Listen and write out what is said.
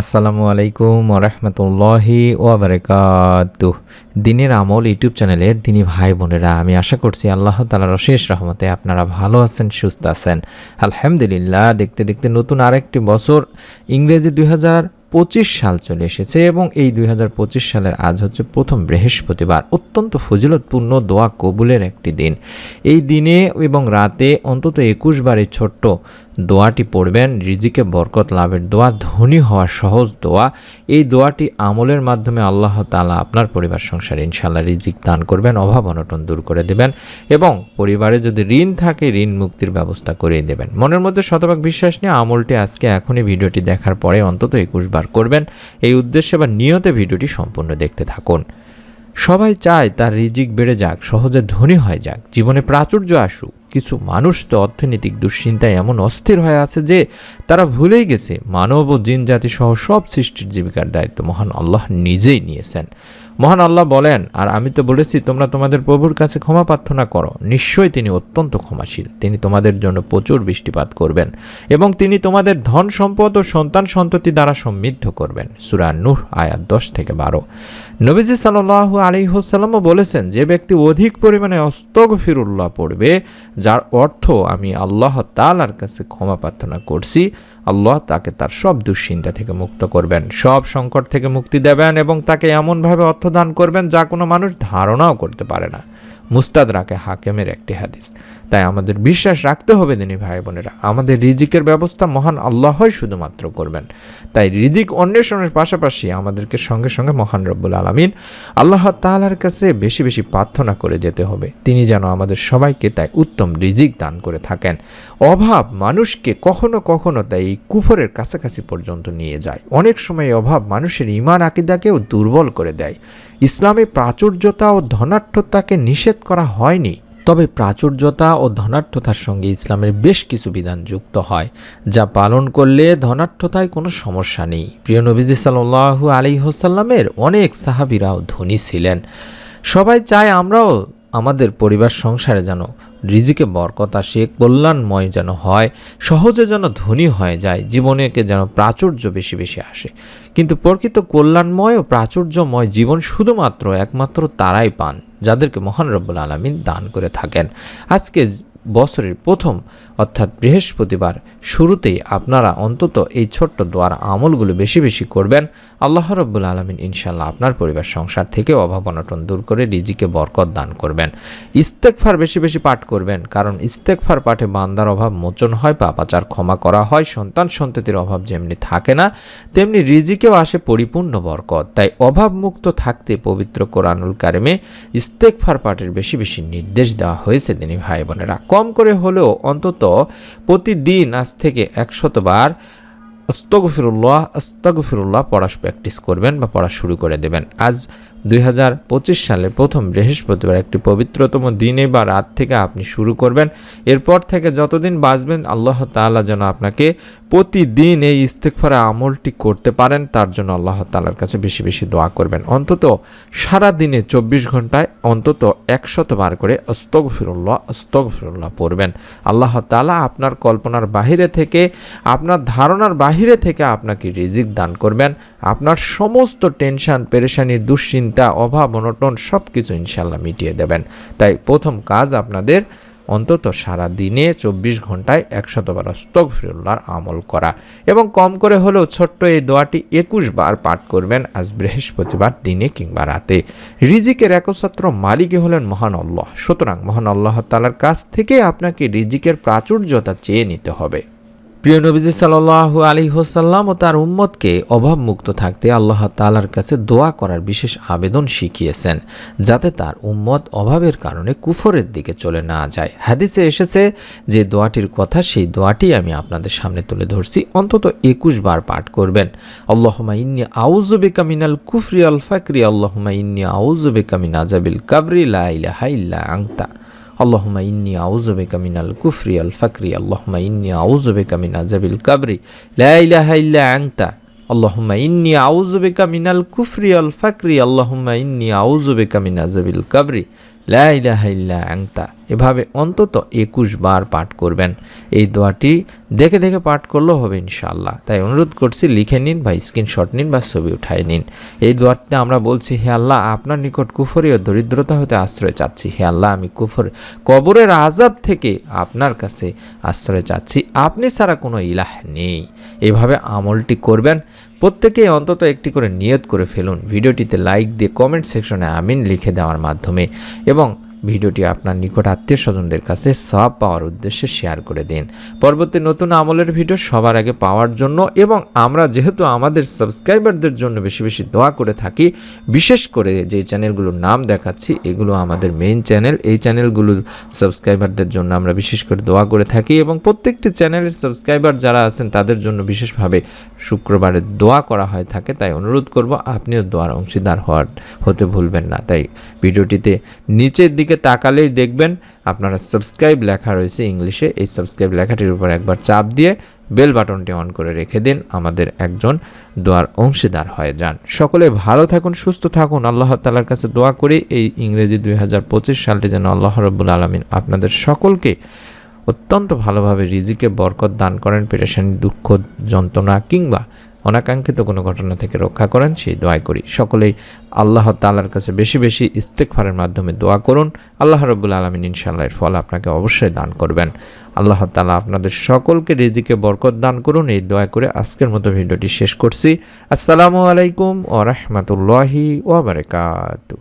আসসালামু আলাইকুম ওরহমতুল্লাহি ওবরাকাত দিনের আমল ইউটিউব চ্যানেলের দিনী ভাই বোনেরা, আমি আশা করছি আল্লাহ তালার অশেষ রহমতে আপনারা ভালো আছেন, সুস্থ আছেন। আলহামদুলিল্লাহ, দেখতে দেখতে নতুন আরেকটি বছর ইংরেজি দুই হাজার পঁচিশ সাল চলে এসেছে এবং এই দুই হাজার পঁচিশ সালের আজ হচ্ছে প্রথম বৃহস্পতিবার। অত্যন্ত ফজিলতপূর্ণ দোয়া কবুলের একটি দিন। এই দিনে এবং রাতে অন্তত একুশ বারের ছোট্ট দোয়াটি পড়বেন। রিজিকে বরকত লাভের দোয়া, ধনী হওয়ার সহজ দোয়া। এই দোয়াটি আমলের মাধ্যমে আল্লাহ তালা আপনার পরিবার, সংসারে ইনশাল্লাহ রিজিক দান করবেন, অভাব অনটন দূর করে দেবেন এবং পরিবারে যদি ঋণ থাকে, ঋণ মুক্তির ব্যবস্থা করে দেবেন। মনের মধ্যে শতভাগ বিশ্বাস নিয়ে আমলটি আজকে এখনই ভিডিওটি দেখার পরে অন্তত একুশ বার করবেন। এই উদ্দেশ্যে বা নিয়তে ভিডিওটি সম্পূর্ণ দেখতে থাকুন। সবাই চায় তার রিজিক বেড়ে যাক, সহজে ধনী হয়ে যাক, জীবনে প্রাচুর্য আসুক। কিছু মানুষ তো অর্থনৈতিক দুশ্চিন্তায় এমন অস্থির হয়ে আছে যে তারা ভুলেই গেছে। মানব ও জিন জাতি সহ সব সৃষ্টির জীবিকার দায়িত্ব মহান আল্লাহ নিজেই নিয়েছেন। মহান আল্লাহ বলেন, আর আমি তো বলেছি, তোমরা তোমাদের প্রভুর কাছে ক্ষমা প্রার্থনা করো। নিশ্চয়ই তিনি অত্যন্ত ক্ষমাশীল। তিনি তোমাদের জন্য প্রচুর বৃষ্টিপাত করবেন এবং তিনি তোমাদের ধন সম্পদ ও সন্তান সন্ততি দ্বারা সমৃদ্ধ করবেন। সুরা নূহ, আয়াত দশ থেকে বারো। নবীজি সাল্লাহ আলী বলেছেন, যে ব্যক্তি অধিক পরিমাণে অস্তগ ফিরুল্লাহ পড়বে যার অর্থ আমি আল্লাহ তালার কাছে ক্ষমা প্রার্থনা করছি, আল্লাহ তাকে তার সব দুশ্চিন্তা থেকে মুক্ত করবেন, সব সংকট থেকে মুক্তি দেবেন এবং তাকে এমনভাবে অর্থ দান করবেন যা কোনো মানুষ ধারণাও করতে পারে না। মুস্তাদ রাকে হাকেমের একটি হাদিস। তাই আমাদের বিশ্বাস রাখতে হবে দিনী ভাই বোনেরা। আমাদের রিজিকের ব্যবস্থা মহান আল্লাহই শুধুমাত্র করবেন। তাই রিজিক অন্বেষণের পাশাপাশি আমাদেরকে সঙ্গে সঙ্গে মহান রব্বুল আলমিন আল্লাহ তালার কাছে বেশি বেশি প্রার্থনা করে যেতে হবে। তিনি যেন আমাদের সবাইকে তাই উত্তম রিজিক দান করে থাকেন। অভাব মানুষকে কখনো কখনো তাই এই কুফরের কাছাকাছি পর্যন্ত নিয়ে যায়। অনেক সময় অভাব মানুষের ইমান আকিদাকেও দুর্বল করে দেয়। ইসলামে প্রাচুর্যতা ও ধনাঢ্যতাকে নিষেধ করা হয়নি। তবে প্রাচুর্যতা ও ধনাঢ্যতার সঙ্গে ইসলামের বেশ কিছু বিধান যুক্ত হয়, যা পালন করলে ধনাঢ্যতায় কোনো সমস্যা নেই। প্রিয় নবীজি সাল্লু আলী হোসাল্লামের অনেক সাহাবিরাও ধনী ছিলেন। সবাই চায় আমরাও আমাদের পরিবার সংসারে যেন রিজিকে বরকত আসে, কল্যাণময় যেন হয়, সহজে যেন ধনী হয়ে যায়, জীবনেকে যেন প্রাচুর্য বেশি বেশি আসে। কিন্তু প্রকৃত কল্যাণময় ও প্রাচুর্যময় জীবন শুধুমাত্র একমাত্র তারাই পান, যাদেরকে মহান রব্বুল আলমিন দান করে থাকেন। আজকে বছরের প্রথম অর্থাৎ বৃহস্পতিবার, শুরুতেই আপনারা অন্তত এই ছোট্ট দোয়ার আমলগুলো বেশি বেশি করবেন। আল্লাহ রব্বুল আলমিন ইনশাল্লাহ আপনার পরিবার, সংসার থেকে অভাব অনটন দূর করে রিজিকে বরকত দান করবেন। ইস্তেকফার বেশি বেশি পাঠ করবেন, কারণ ইস্তেকফার পাঠে বান্দার অভাব মোচন হয়, পাপাচার ক্ষমা করা হয়, সন্তান সন্ততির অভাব যেমনি থাকে না, তেমনি রিজিকেও আসে পরিপূর্ণ বরকত। তাই অভাবমুক্ত থাকতে পবিত্র কোরআনুল কারিমে ইস্তেকফার পাঠের বেশি বেশি নির্দেশ দেওয়া হয়েছে তিনি ভাই বোনেরা কম করে হলেও অন্তত প্রতিদিন আজ থেকে একশতবার আস্তগফিরুল্লাহ আস্তগফিরুল্লাহ পড়া প্র্যাকটিস করবেন বা পড়া শুরু করে দেবেন। আজ দুই হাজার পঁচিশ সালে প্রথম বৃহস্পতিবার একটি পবিত্রতম দিনে বা রাত থেকে আপনি শুরু করবেন। এরপর থেকে যতদিন বাঁচবেন, আল্লাহ তাআলা যেন আপনাকে প্রতিদিন এই ইস্তেকফারা আমলটি করতে পারেন, তার জন্য আল্লাহ তালার কাছে বেশি বেশি দোয়া করবেন। অন্তত সারা দিনে চব্বিশ ঘন্টায় অন্তত একশত বার করে অস্তক ফিরুল্লাহ অস্তক ফিরুল্লাহ পড়বেন। আল্লাহ তালা আপনার কল্পনার বাহিরে থেকে, আপনার ধারণার বাহিরে থেকে আপনাকে রিজিক দান করবেন। আপনার সমস্ত টেনশন, পেরেশানি, দুশ্চিন্তা, অভাব, অনটন সব কিছু ইনশাল্লাহ মিটিয়ে দেবেন। তাই প্রথম কাজ আপনাদের অন্তত সারা দিনে চব্বিশ ঘন্টায় একশতবার স্তক ফিরুল্লাহর আমল করা এবং কম করে হলেও ছোট্ট এই দোয়াটি একুশ বার পাঠ করবেন আজ বৃহস্পতিবার দিনে কিংবা রাতে। রিজিকের একসত্র মালিকে হলেন মহান আল্লাহ। সুতরাং মহান আল্লাহ তালার কাছ থেকে আপনাকে রিজিকের প্রাচুর্যতা চেয়ে নিতে হবে। প্রিয় নবীজি সাল্লাহু আলী হোসাল্লাম ও তার উম্মতকে অভাবমুক্ত থাকতে আল্লাহ তালার কাছে দোয়া করার বিশেষ আবেদন শিখিয়েছেন, যাতে তার উম্মত অভাবের কারণে কুফরের দিকে চলে না যায়। হাদিসে এসেছে যে দোয়াটির কথা, সেই দোয়াটি আমি আপনাদের সামনে তুলে ধরছি। অন্তত একুশ বার পাঠ করবেন। আল্লাহমা ইন্নি আউজুবিকা মিনাল কুফরি আল ফাকরি আল্লাহমা ইন্নি আউজুবিকা মিন আজাবিল কাবরি, লা ইলাহা ইল্লা আংতা আল্লাহমা ইন্নি আউজবেকা মিনাল কুফরি আল ফাকরি আল্লাহমা ইন্নি আউজবেকা মিন আজাবিল কাবরি লা ইলাহা ইল্লা আংতা আল্লাহমা ইন্নি আউজবেকা মিনাল কুফরি আল ফাকরি আল্লাহমা ইন্নি আউজবেকা মিন আজাবিল কাবরি লা ইলাহা ইল্লা আংতা এভাবে অন্তত একুশ বার পাঠ করবেন। এই দোয়াটি দেখে দেখে পাঠ করলেও হবে ইনশাল্লাহ তাই অনুরোধ করছি, লিখে নিন বা স্ক্রিনশট নিন বা ছবি উঠায় নিন। এই দোয়াটিতে আমরা বলছি, হে আল্লাহ, আপনার নিকট কুফরি ও দরিদ্রতা হতে আশ্রয় চাচ্ছি। হে আল্লাহ, আমি কুফর, কবরের আজাব থেকে আপনার কাছে আশ্রয় চাচ্ছি। আপনি ছাড়া কোনো ইলাহ নেই। এভাবে আমলটি করবেন। প্রত্যেকেই অন্তত একটি করে নিয়ত করে ফেলুন। ভিডিওটিতে লাইক দিয়ে কমেন্ট সেকশনে আমিন লিখে দেওয়ার মাধ্যমে এবং ভিডিওটি আপনার নিকট আত্মীয় স্বজনদের কাছে সব পাওয়ার উদ্দেশ্যে শেয়ার করে দিন। পরবর্তী নতুন আমলের ভিডিও সবার আগে পাওয়ার জন্য এবং আমরা যেহেতু আমাদের সাবস্ক্রাইবারদের জন্য বেশি বেশি দোয়া করে থাকি, বিশেষ করে যে চ্যানেলগুলোর নাম দেখাচ্ছি, এগুলো আমাদের মেইন চ্যানেল এই চ্যানেলগুলোর সাবস্ক্রাইবারদের জন্য আমরা বিশেষ করে দোয়া করে থাকি এবং প্রত্যেকটি চ্যানেলের সাবস্ক্রাইবার যারা আছেন, তাদের জন্য বিশেষভাবে শুক্রবারে দোয়া করা হয়ে থাকে। তাই অনুরোধ করব, আপনিও দোয়ার অংশীদার হওয়ার, হতে ভুলবেন না। তাই ভিডিওটিতে নিচের দিকে তাকালেই দেখবেন আপনারা সাবস্ক্রাইব লেখা রয়েছে ইংলিশে। এই সাবস্ক্রাইব লেখাটির উপর একবার চাপ দিয়ে বেল বাটনটি অন করে রেখে দিন। আমাদের একজন দোয়ার অংশীদার হয়ে যান। সকলে ভালো থাকুন, সুস্থ থাকুন। আল্লাহ তালার কাছে দোয়া করি, এই ইংরেজি দুই হাজার পঁচিশ সালটি যেন আল্লাহ রব্বুল আলমিন আপনাদের সকলকে অত্যন্ত ভালোভাবে রিজিকে বরকত দান করেন, পেরেশানি, দুঃখ, যন্ত্রণা কিংবা অনাকাঙ্ক্ষিত কোনো ঘটনা থেকে রক্ষা করেন, সেই দোয়াই করি। সকলেই আল্লাহ তালার কাছে বেশি বেশি ইস্তেকফারের মাধ্যমে দোয়া করুন। আল্লাহ রব্বুল আলমিন ইনশাল্লাহ এর ফল আপনাকে অবশ্যই দান করবেন। আল্লাহ তালা আপনাদের সকলকে রিজিকে বরকত দান করুন। এই দোয়া করে আজকের মতো ভিডিওটি শেষ করছি। আসসালামু আলাইকুম ও রহমতুল্লাহি ওবরাকাতু